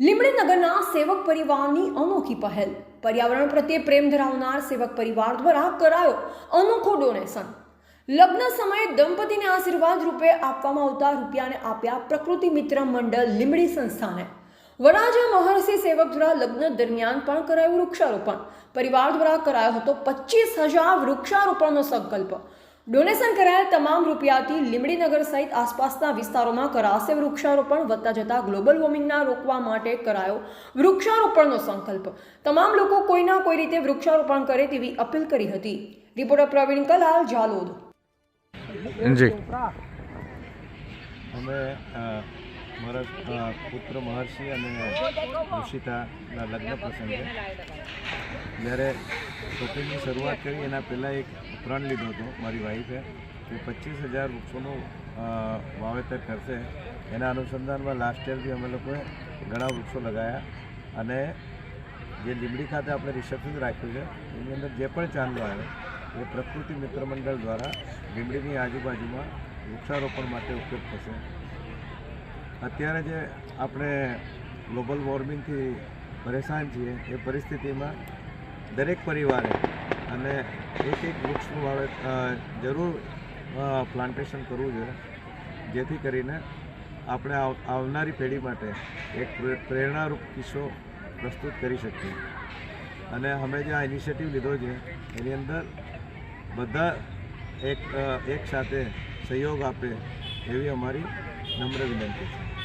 લીમડી નગરના સેવક પરિવારની અનોખી પહેલ. પર્યાવરણ પ્રત્યે પ્રેમ ધરાવનાર સેવક પરિવાર દ્વારા કરાયો અનોખો ડોનેશન. લગ્ન સમયે દંપતીને આશીર્વાદ રૂપે આપવામાં આવતા રૂપિયાને આપ્યા પ્રકૃતિ મિત્ર મંડળ લીમડી સંસ્થાને. વરાજા મહર્ષિ સેવક દ્વારા લગ્ન દરમિયાન પણ કરાયું વૃક્ષારોપણ. પરિવાર દ્વારા કરાયો હતો પચીસ હજાર વૃક્ષારોપણનો સંકલ્પ. ડોનેશન કરાયેલ તમામ રૂપિયાથી લીમડીનગર સહિત આસપાસના વિસ્તારોમાં કરાશે વૃક્ષારોપણ વધતા જતા ગ્લોબલ વોર્મિંગના રોકવા માટે કરાયો વૃક્ષારોપણનો સંકલ્પ. તમામ લોકો કોઈના કોઈ રીતે વૃક્ષારોપણ કરે તેવી અપીલ કરી હતી. રિપોર્ટર પ્રવીણ કલાલ જાલોદ જી. અમે મારા પુત્ર મહર્ષિ અને ઋષિતાના લગ્ન પ્રસંગે જ્યારે શોપિંગની શરૂઆત કરી એના પહેલાં એક પ્રણ લીધો હતો, મારી વાઈફે કે પચીસ હજાર વૃક્ષોનું વાવેતર કરશે. એના અનુસંધાનમાં લાસ્ટ યર બી અમે લોકોએ ઘણા વૃક્ષો લગાવ્યા અને જે લીમડી ખાતે આપણે રિસેપ્શન રાખ્યું છે, એની અંદર જે પણ ચાંદલો આવે, એ પ્રકૃતિ મિત્ર મંડળ દ્વારા લીમડીની આજુબાજુમાં વૃક્ષારોપણ માટે ઉપયોગ થશે. અત્યારે જે આપણે ગ્લોબલ વોર્મિંગથી પરેશાન છીએ, એ પરિસ્થિતિમાં દરેક પરિવારે અને એક એક વૃક્ષનું વાવે જરૂર પ્લાન્ટેશન કરવું જોઈએ. જેથી કરીને આપણે આવનારી પેઢી માટે એક પ્રેરણારૂપ કિસ્સો પ્રસ્તુત કરી શકીએ. અને અમે જે આ ઇનિશિયેટિવ લીધો છે, એની અંદર બધા એક એક સાથે સહયોગ આપે એવી અમારી નમ્ર વિનંતી છે.